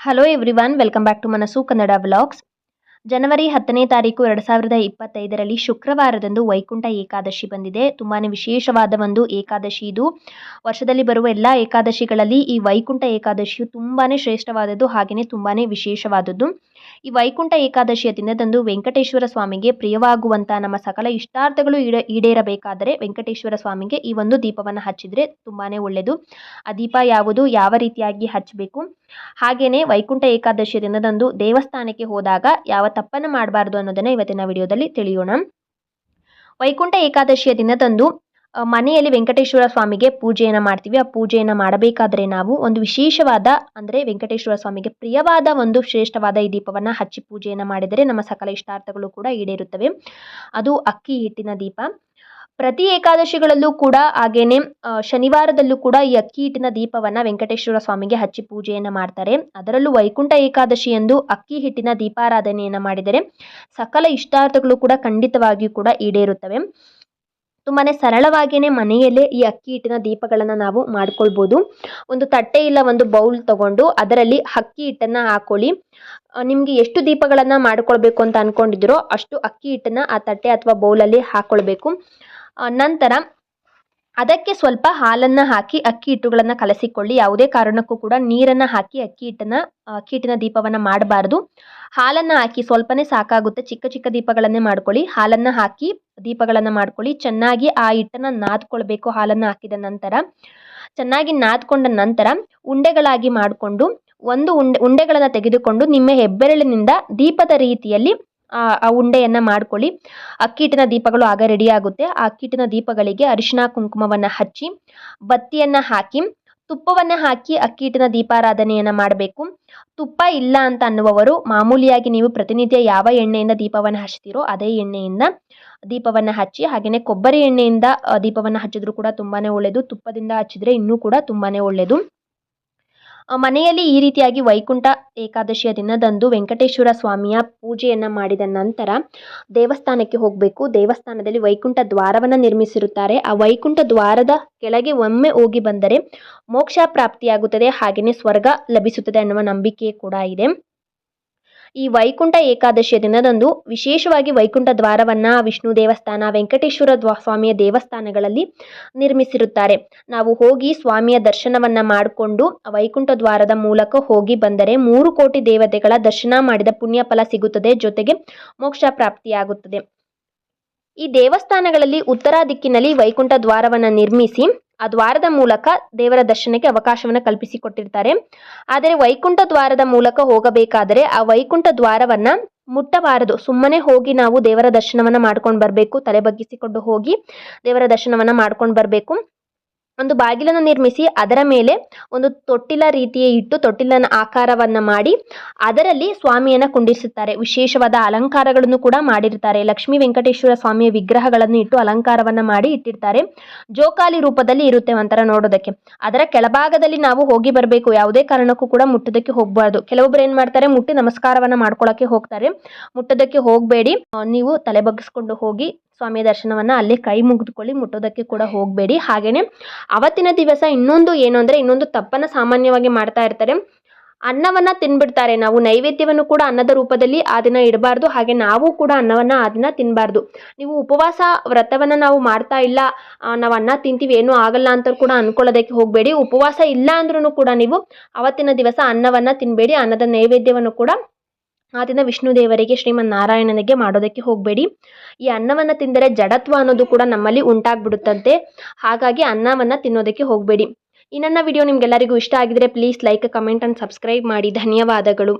hello everyone welcome back to Manassu Kannada vlogs ಜನವರಿ ಹತ್ತನೇ ತಾರೀಕು ಎರಡು ಸಾವಿರದ ಇಪ್ಪತ್ತೈದರಲ್ಲಿ ಶುಕ್ರವಾರದಂದು ವೈಕುಂಠ ಏಕಾದಶಿ ಬಂದಿದೆ. ತುಂಬಾ ವಿಶೇಷವಾದ ಒಂದು ಏಕಾದಶಿ ಇದು. ವರ್ಷದಲ್ಲಿ ಬರುವ ಎಲ್ಲ ಏಕಾದಶಿಗಳಲ್ಲಿ ಈ ವೈಕುಂಠ ಏಕಾದಶಿಯು ತುಂಬಾ ಶ್ರೇಷ್ಠವಾದದ್ದು ಹಾಗೆಯೇ ತುಂಬಾ ವಿಶೇಷವಾದದ್ದು. ಈ ವೈಕುಂಠ ಏಕಾದಶಿಯ ದಿನದಂದು ವೆಂಕಟೇಶ್ವರ ಸ್ವಾಮಿಗೆ ಪ್ರಿಯವಾಗುವಂಥ ನಮ್ಮ ಸಕಲ ಇಷ್ಟಾರ್ಥಗಳು ಈಡ, ಈಡೇರಬೇಕಾದರೆ ವೆಂಕಟೇಶ್ವರ ಸ್ವಾಮಿಗೆ ಈ ಒಂದು ದೀಪವನ್ನು ಹಚ್ಚಿದರೆ ತುಂಬಾ ಒಳ್ಳೆಯದು. ಆ ದೀಪ ಯಾವುದು, ಯಾವ ರೀತಿಯಾಗಿ ಹಚ್ಚಬೇಕು ಹಾಗೆಯೇ ವೈಕುಂಠ ಏಕಾದಶಿಯ ದಿನದಂದು ದೇವಸ್ಥಾನಕ್ಕೆ ಹೋದಾಗ ಯಾವ ತಪ್ಪನ್ನು ಮಾಡಬಾರ್ದು ಅನ್ನೋದನ್ನು ಇವತ್ತಿನ ವಿಡಿಯೋದಲ್ಲಿ ತಿಳಿಯೋಣ. ವೈಕುಂಠ ಏಕಾದಶಿಯ ದಿನದಂದು ಮನೆಯಲ್ಲಿ ವೆಂಕಟೇಶ್ವರ ಸ್ವಾಮಿಗೆ ಪೂಜೆಯನ್ನು ಮಾಡ್ತೀವಿ. ಆ ಪೂಜೆಯನ್ನು ಮಾಡಬೇಕಾದ್ರೆ ನಾವು ಒಂದು ವಿಶೇಷವಾದ, ಅಂದರೆ ವೆಂಕಟೇಶ್ವರ ಸ್ವಾಮಿಗೆ ಪ್ರಿಯವಾದ ಒಂದು ಶ್ರೇಷ್ಠವಾದ ಈ ದೀಪವನ್ನು ಹಚ್ಚಿ ಪೂಜೆಯನ್ನು ಮಾಡಿದರೆ ನಮ್ಮ ಸಕಲ ಇಷ್ಟಾರ್ಥಗಳು ಕೂಡ ಈಡೇರುತ್ತವೆ. ಅದು ಅಕ್ಕಿ ಹಿಟ್ಟಿನ ದೀಪ. ಪ್ರತಿ ಏಕಾದಶಿಗಳಲ್ಲೂ ಕೂಡ ಹಾಗೇನೆ ಶನಿವಾರದಲ್ಲೂ ಕೂಡ ಈ ಅಕ್ಕಿ ಹಿಟ್ಟಿನ ದೀಪವನ್ನು ವೆಂಕಟೇಶ್ವರ ಸ್ವಾಮಿಗೆ ಹಚ್ಚಿ ಪೂಜೆಯನ್ನು ಮಾಡ್ತಾರೆ. ಅದರಲ್ಲೂ ವೈಕುಂಠ ಏಕಾದಶಿಯಂದು ಅಕ್ಕಿ ಹಿಟ್ಟಿನ ದೀಪಾರಾಧನೆಯನ್ನು ಮಾಡಿದರೆ ಸಕಲ ಇಷ್ಟಾರ್ಥಗಳು ಕೂಡ ಖಂಡಿತವಾಗಿಯೂ ಕೂಡ ಈಡೇರುತ್ತವೆ. ತುಂಬಾ ಸರಳವಾಗಿಯೇ ಮನೆಯಲ್ಲೇ ಈ ಅಕ್ಕಿ ಹಿಟ್ಟಿನ ದೀಪಗಳನ್ನು ನಾವು ಮಾಡ್ಕೊಳ್ಬೋದು. ಒಂದು ತಟ್ಟೆ ಇಲ್ಲ ಒಂದು ಬೌಲ್ ತಗೊಂಡು ಅದರಲ್ಲಿ ಅಕ್ಕಿ ಹಿಟ್ಟನ್ನು ಹಾಕೊಳ್ಳಿ. ನಿಮಗೆ ಎಷ್ಟು ದೀಪಗಳನ್ನು ಮಾಡ್ಕೊಳ್ಬೇಕು ಅಂತ ಅನ್ಕೊಂಡಿದ್ರೋ ಅಷ್ಟು ಅಕ್ಕಿ ಹಿಟ್ಟನ್ನು ಆ ತಟ್ಟೆ ಅಥವಾ ಬೌಲಲ್ಲಿ ಹಾಕ್ಕೊಳ್ಬೇಕು ನಂತರ ಅದಕ್ಕೆ ಸ್ವಲ್ಪ ಹಾಲನ್ನು ಹಾಕಿ ಅಕ್ಕಿ ಹಿಟ್ಟುಗಳನ್ನು ಕಲಸಿಕೊಳ್ಳಿ. ಯಾವುದೇ ಕಾರಣಕ್ಕೂ ಕೂಡ ನೀರನ್ನು ಹಾಕಿ ಅಕ್ಕಿ ಹಿಟ್ಟನ್ನು ಅಕ್ಕಿ ಹಿಟ್ಟಿನ ದೀಪವನ್ನು ಮಾಡಬಾರ್ದು. ಹಾಲನ್ನು ಹಾಕಿ ಸ್ವಲ್ಪನೇ ಸಾಕಾಗುತ್ತೆ. ಚಿಕ್ಕ ಚಿಕ್ಕ ದೀಪಗಳನ್ನೇ ಮಾಡ್ಕೊಳ್ಳಿ. ಹಾಲನ್ನು ಹಾಕಿ ದೀಪಗಳನ್ನು ಮಾಡ್ಕೊಳ್ಳಿ. ಚೆನ್ನಾಗಿ ಆ ಹಿಟ್ಟನ್ನು ನಾದ್ಕೊಳ್ಬೇಕು ಹಾಲನ್ನು ಹಾಕಿದ ನಂತರ. ಚೆನ್ನಾಗಿ ನಾದ್ಕೊಂಡ ನಂತರ ಉಂಡೆಗಳಾಗಿ ಮಾಡಿಕೊಂಡು ಒಂದು ಉಂಡೆ, ಉಂಡೆಗಳನ್ನು ತೆಗೆದುಕೊಂಡು ನಿಮ್ಮ ಹೆಬ್ಬೆರಳಿನಿಂದ ದೀಪದ ರೀತಿಯಲ್ಲಿ ಆ ಉಂಡೆಯನ್ನ ಮಾಡ್ಕೊಳ್ಳಿ. ಅಕ್ಕಿಟ್ಟಿನ ದೀಪಗಳು ಆಗ ರೆಡಿ ಆಗುತ್ತೆ. ಆ ಅಕ್ಕಿಟ್ಟಿನ ದೀಪಗಳಿಗೆ ಅರಿಶಿನ, ಕುಂಕುಮವನ್ನು ಹಚ್ಚಿ, ಬತ್ತಿಯನ್ನು ಹಾಕಿ, ತುಪ್ಪವನ್ನು ಹಾಕಿ ಅಕ್ಕಿಟ್ಟಿನ ದೀಪಾರಾಧನೆಯನ್ನು ಮಾಡಬೇಕು. ತುಪ್ಪ ಇಲ್ಲ ಅಂತ ಅನ್ನುವವರು ಮಾಮೂಲಿಯಾಗಿ ನೀವು ಪ್ರತಿನಿತ್ಯ ಯಾವ ಎಣ್ಣೆಯಿಂದ ದೀಪವನ್ನು ಹಚ್ತೀರೋ ಅದೇ ಎಣ್ಣೆಯಿಂದ ದೀಪವನ್ನು ಹಚ್ಚಿ ಹಾಗೆಯೇ ಕೊಬ್ಬರಿ ಎಣ್ಣೆಯಿಂದ ದೀಪವನ್ನ ಹಚ್ಚಿದ್ರು ಕೂಡ ತುಂಬಾ ಒಳ್ಳೆಯದು ತುಪ್ಪದಿಂದ ಹಚ್ಚಿದ್ರೆ ಇನ್ನೂ ಕೂಡ ತುಂಬಾ ಒಳ್ಳೆಯದು ಮನೆಯಲ್ಲಿ ಈ ರೀತಿಯಾಗಿ ವೈಕುಂಠ ಏಕಾದಶಿಯ ದಿನದಂದು ವೆಂಕಟೇಶ್ವರ ಸ್ವಾಮಿಯ ಪೂಜೆಯನ್ನು ಮಾಡಿದ ನಂತರ ದೇವಸ್ಥಾನಕ್ಕೆ ಹೋಗಬೇಕು. ದೇವಸ್ಥಾನದಲ್ಲಿ ವೈಕುಂಠ ದ್ವಾರವನ್ನು ನಿರ್ಮಿಸಿರುತ್ತಾರೆ. ಆ ವೈಕುಂಠ ದ್ವಾರದ ಕೆಳಗೆ ಒಮ್ಮೆ ಹೋಗಿ ಬಂದರೆ ಮೋಕ್ಷ ಪ್ರಾಪ್ತಿಯಾಗುತ್ತದೆ. ಹಾಗೆಯೇ ಸ್ವರ್ಗ ಲಭಿಸುತ್ತದೆ ಅನ್ನುವ ನಂಬಿಕೆ ಕೂಡ ಇದೆ. ಈ ವೈಕುಂಠ ಏಕಾದಶಿಯ ದಿನದಂದು ವಿಶೇಷವಾಗಿ ವೈಕುಂಠ ದ್ವಾರವನ್ನ ವಿಷ್ಣು ದೇವಸ್ಥಾನ, ವೆಂಕಟೇಶ್ವರ ಸ್ವಾಮಿಯ ದೇವಸ್ಥಾನಗಳಲ್ಲಿ ನಿರ್ಮಿಸಿರುತ್ತಾರೆ. ನಾವು ಹೋಗಿ ಸ್ವಾಮಿಯ ದರ್ಶನವನ್ನ ಮಾಡಿಕೊಂಡು ವೈಕುಂಠ ದ್ವಾರದ ಮೂಲಕ ಹೋಗಿ ಬಂದರೆ ಮೂರು ಕೋಟಿ ದೇವತೆಗಳ ದರ್ಶನ ಮಾಡಿದ ಪುಣ್ಯ ಫಲ ಸಿಗುತ್ತದೆ, ಜೊತೆಗೆ ಮೋಕ್ಷ ಪ್ರಾಪ್ತಿಯಾಗುತ್ತದೆ. ಈ ದೇವಸ್ಥಾನಗಳಲ್ಲಿ ಉತ್ತರ ದಿಕ್ಕಿನಲ್ಲಿ ವೈಕುಂಠ ದ್ವಾರವನ್ನು ನಿರ್ಮಿಸಿ ಆ ದ್ವಾರದ ಮೂಲಕ ದೇವರ ದರ್ಶನಕ್ಕೆ ಅವಕಾಶವನ್ನು ಕಲ್ಪಿಸಿಕೊಟ್ಟಿರ್ತಾರೆ. ಆದರೆ ವೈಕುಂಠ ದ್ವಾರದ ಮೂಲಕ ಹೋಗಬೇಕಾದರೆ ಆ ವೈಕುಂಠ ದ್ವಾರವನ್ನ ಮುಟ್ಟಬಾರದು. ಸುಮ್ಮನೆ ಹೋಗಿ ನಾವು ದೇವರ ದರ್ಶನವನ್ನ ಮಾಡ್ಕೊಂಡು ಬರಬೇಕು, ತಲೆ ಬಗ್ಗಿಸಿಕೊಂಡು ಹೋಗಿ ದೇವರ ದರ್ಶನವನ್ನ ಮಾಡ್ಕೊಂಡು ಬರಬೇಕು. ಒಂದು ಬಾಗಿಲನ್ನು ನಿರ್ಮಿಸಿ ಅದರ ಮೇಲೆ ಒಂದು ತೊಟ್ಟಿಲ ರೀತಿಯ ಇಟ್ಟು ತೊಟ್ಟಿಲನ ಆಕಾರವನ್ನ ಮಾಡಿ ಅದರಲ್ಲಿ ಸ್ವಾಮಿಯನ್ನ ಕುಂಡಿಸುತ್ತಾರೆ. ವಿಶೇಷವಾದ ಅಲಂಕಾರಗಳನ್ನು ಕೂಡ ಮಾಡಿರ್ತಾರೆ. ಲಕ್ಷ್ಮೀ ವೆಂಕಟೇಶ್ವರ ಸ್ವಾಮಿಯ ವಿಗ್ರಹಗಳನ್ನು ಇಟ್ಟು ಅಲಂಕಾರವನ್ನ ಮಾಡಿ ಇಟ್ಟಿರ್ತಾರೆ. ಜೋಕಾಲಿ ರೂಪದಲ್ಲಿ ಇರುತ್ತೆ ಒಂಥರ ನೋಡೋದಕ್ಕೆ. ಅದರ ಕೆಳಭಾಗದಲ್ಲಿ ನಾವು ಹೋಗಿ ಬರಬೇಕು. ಯಾವುದೇ ಕಾರಣಕ್ಕೂ ಕೂಡ ಮುಟ್ಟೋದಕ್ಕೆ ಹೋಗಬಾರ್ದು. ಕೆಲವೊಬ್ರು ಏನು ಮಾಡ್ತಾರೆ? ಮುಟ್ಟಿ ನಮಸ್ಕಾರವನ್ನ ಮಾಡ್ಕೊಳಕ್ಕೆ ಹೋಗ್ತಾರೆ. ಮುಟ್ಟೋದಕ್ಕೆ ಹೋಗಬೇಡಿ. ನೀವು ತಲೆ ಬಗ್ಗಿಸ್ಕೊಂಡು ಹೋಗಿ ಸ್ವಾಮಿಯ ದರ್ಶನವನ್ನ ಅಲ್ಲೇ ಕೈ ಮುಗಿದುಕೊಳ್ಳಿ. ಮುಟ್ಟೋದಕ್ಕೆ ಕೂಡ ಹೋಗಬೇಡಿ. ಹಾಗೇನೆ ಅವತ್ತಿನ ದಿವಸ ಇನ್ನೊಂದು ಏನು ಅಂದರೆ ಇನ್ನೊಂದು ತಪ್ಪನ್ನು ಸಾಮಾನ್ಯವಾಗಿ ಮಾಡ್ತಾ ಇರ್ತಾರೆ. ಅನ್ನವನ್ನ ತಿನ್ಬಿಡ್ತಾರೆ. ನಾವು ನೈವೇದ್ಯವನ್ನು ಕೂಡ ಅನ್ನದ ರೂಪದಲ್ಲಿ ಆ ದಿನ ಇಡಬಾರ್ದು. ಹಾಗೆ ನಾವು ಕೂಡ ಅನ್ನವನ್ನ ಆ ದಿನ ತಿನ್ನಬಾರ್ದು ನೀವು ಉಪವಾಸ ವ್ರತವನ್ನ ನಾವು ಮಾಡ್ತಾ ಇಲ್ಲ. ನಾವು ಅನ್ನ ತಿಂತೀವಿ, ಏನೂ ಆಗಲ್ಲ ಅಂತ ಕೂಡ ಅನ್ಕೊಳ್ಳೋದಕ್ಕೆ ಹೋಗಬೇಡಿ. ಉಪವಾಸ ಇಲ್ಲ ಅಂದ್ರೂ ಕೂಡ ನೀವು ಅವತ್ತಿನ ದಿವಸ ಅನ್ನವನ್ನ ತಿನ್ನಬೇಡಿ ಅನ್ನದ ನೈವೇದ್ಯವನ್ನು ಕೂಡ ಆ ದಿನ ವಿಷ್ಣು ದೇವರಿಗೆ ಶ್ರೀಮನ್ ನಾರಾಯಣನಿಗೆ ಮಾಡೋದಕ್ಕೆ ಹೋಗಬೇಡಿ. ಈ ಅನ್ನವನ್ನು ತಿಂದರೆ ಜಡತ್ವ ಅನ್ನೋದು ಕೂಡ ನಮ್ಮಲ್ಲಿ ಉಂಟಾಗ್ಬಿಡುತ್ತಂತೆ. ಹಾಗಾಗಿ ಅನ್ನವನ್ನು ತಿನ್ನೋದಕ್ಕೆ ಹೋಗಬೇಡಿ. ಈ ವಿಡಿಯೋ ನಿಮ್ಗೆಲ್ಲರಿಗೂ ಇಷ್ಟ ಆಗಿದ್ರೆ please like comment and subscribe ಮಾಡಿ. ಧನ್ಯವಾದಗಳು.